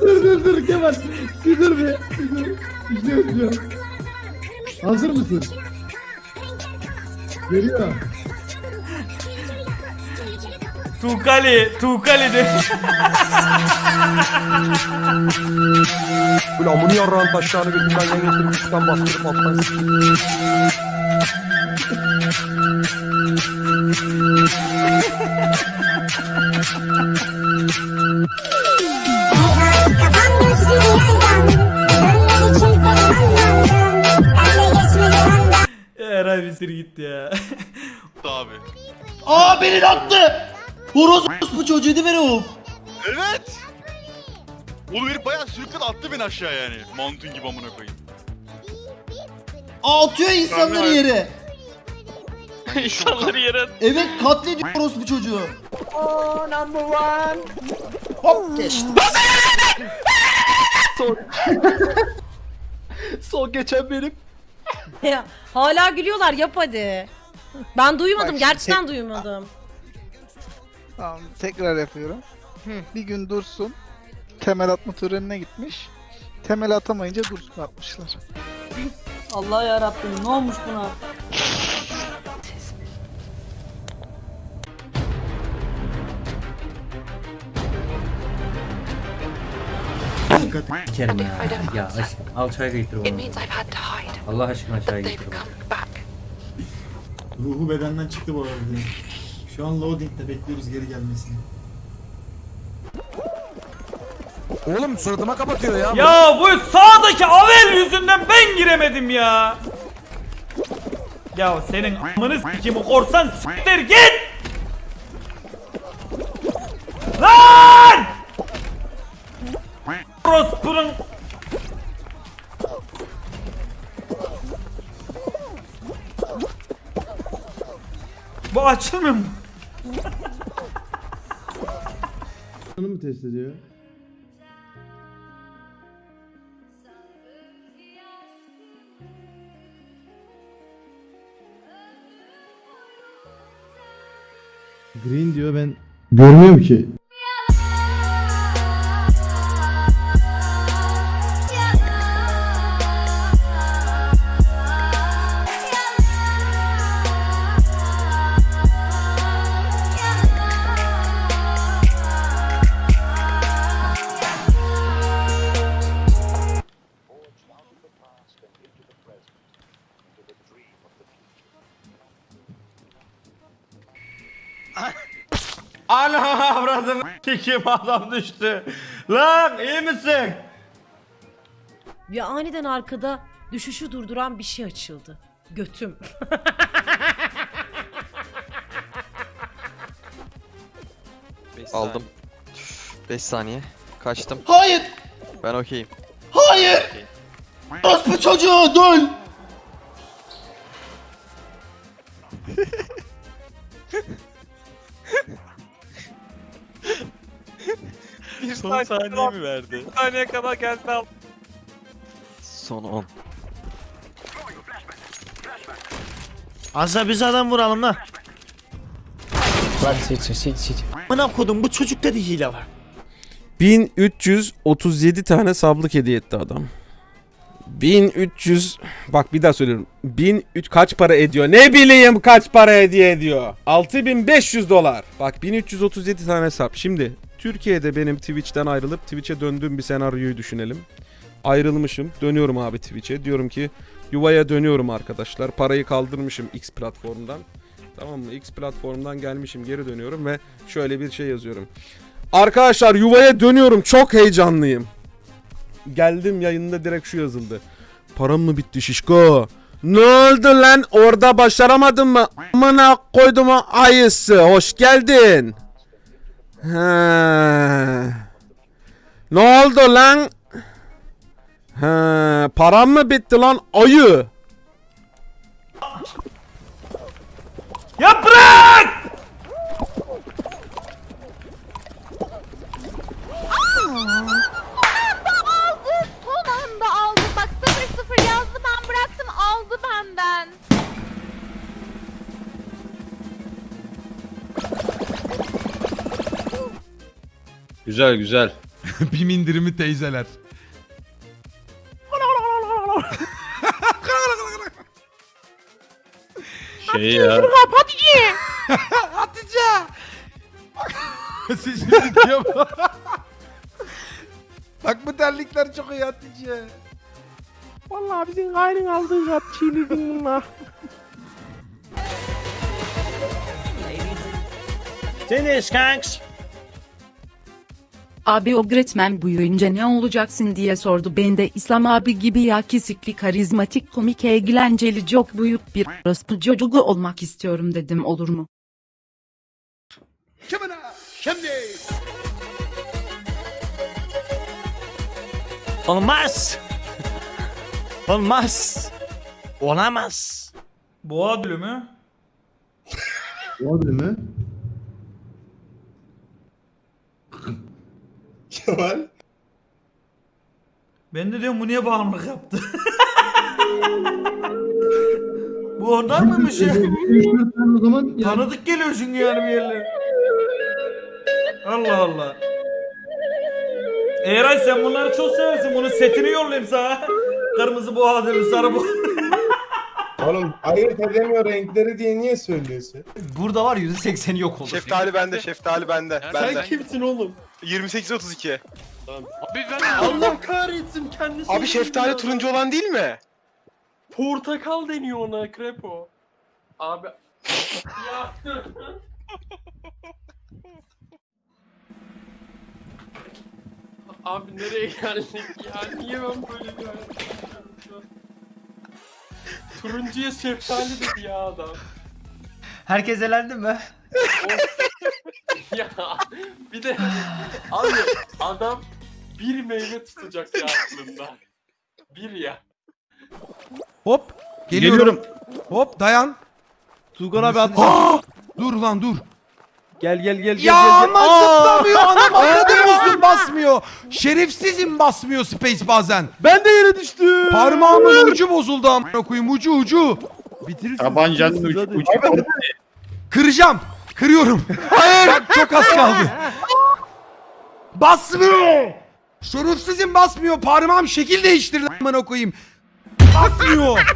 dur dur dur Kemal. Bir dur bir. Bir dur. İzliyorum izliyorum. Hazır mısın? Geliyor. Tukali, Tukali de. Böyle amını yarrağın taşlarını götümden yan getirip üstten bastırıp alttan abi. Aa beni attı. Horoz bu çocuğu değil mi Rauf? Evet. Oğlum herif bayağı sürükledi attı beni aşağı yani. Mountain gibi amına koyayım. Aa, atıyor insanları yere. İnsanları yere Evet katlediyor Horoz bu çocuğu. Son geçen benim. Ya, Hala gülüyorlar yap hadi. Ben duymadım Bak, gerçekten duymadım. Tamam tekrar yapıyorum. Bir gün Dursun temel atma törenine gitmiş. Temel atamayınca Dursun atmışlar. Allah ya Rabbim ne olmuş buna? İçerim ya. Ya aşkım al çay getir bana. Allah aşkına çay getir bana. Ruhu bedenden çıktı bu arada. Şu an loading'de bekliyoruz geri gelmesini. Oğlum suratıma kapatıyor ya. ya bu sağdaki Avel yüzünden ben giremedim ya. Ya senin amını s**kimi korsan s**tir git. Lan! Prosper'ın Bu açılmıyor mu? Onu mu test ediyor? Green diyor ben görmüyorum ki. Ana avradını kim adam düştü. Lan iyi misin? Ve aniden arkada düşüşü durduran bir şey açıldı. Götüm. Aldım. 5 saniye. Kaçtım. Hayır. Ben okeyim. Hayır. Horoz bu çocuğu dön. Son saniye mi verdi? saniye kadar geldi al. Son 10. Azra biz adam vuralım la. Amına kodum bu çocukta da hile var. 1337 tane sablık hediye etti adam. 1300 bak bir daha söylüyorum. 1003 kaç para ediyor? Ne bileyim kaç para hediye ediyor? 6500 dolar. Bak 1337 tane hesap. Şimdi Türkiye'de benim Twitch'ten ayrılıp Twitch'e döndüğüm bir senaryoyu düşünelim. Ayrılmışım. Dönüyorum abi Twitch'e. Diyorum ki yuvaya dönüyorum arkadaşlar. Parayı kaldırmışım X platformdan. Tamam mı? X platformdan gelmişim geri dönüyorum ve şöyle bir şey yazıyorum. Arkadaşlar yuvaya dönüyorum. Çok heyecanlıyım. Geldim yayında direkt şu yazıldı. Param mı bitti şişko? Ne oldu lan? Orada başaramadın mı? Amına koydum ayısı. Hoş geldin. Ha. Ne oldu lan? Ha, param mı bitti lan ayı? Ya bırak! Güzel güzel. Bim indirimi teyzeler. Şey ya. Hatice. Sesini yapma. Bak bu terlikler çok iyi Hatice. Vallahi bizim kaynın aldığı kat çiğnedin bunlar. Finish kanks. Abi o Gretmen büyüyünce ne olacaksın diye sordu. Ben de İslam abi gibi ya kesikli karizmatik komik eğlenceli çok büyük bir orospu çocuğu olmak istiyorum dedim olur mu? Olmaz. Olmaz. Olamaz. Boğa ödülü mü? Olabilir mi? Kemal. Ben de diyorum bu niye bağımlılık yaptı? bu ondan mıymış ya? o zaman yani Tanıdık geliyor çünkü yani bir yerler. Allah Allah. Eray sen bunları çok seversin. Bunun setini yollayayım sana. Kırmızı boğa ödülü, sarı boğa. Oğlum ayırt edemiyor renkleri diye niye söylüyorsun? Burada var %80'i yok olur. Şeftali bende, şeftali bende. Sen kimsin oğlum? 28 32. Allah kahretsin kendisi. Abi şeftali turuncu olan değil mi? Portakal deniyor ona krepo. Abi. ya. Abi nereye geldik ya? Niye ben böyle bir hayat yaşıyorum şu an? Turuncuya şeftali dedi ya adam. Herkes elendi mi? ya bir de abi adam bir meyve tutacak ya aklında. Bir ya. Hop. Geliyorum. Hop dayan. Tugan abi at. Aa! Dur lan dur. Gel gel gel gel Ya gel. ama zıplamıyor. Anam anladın mı? basmıyor. Şerefsizim basmıyor space bazen. Ben de yere düştüm. Parmağımın ucu bozuldu amına koyayım ucu ucu. Bitirirsin. tabancanın ucu, ucu Kıracağım. Kırıyorum. Hayır. Bak çok az kaldı. Basmıyor. Şerefsizim basmıyor. Parmağım şekil değiştirdi amına koyayım. Basmıyor.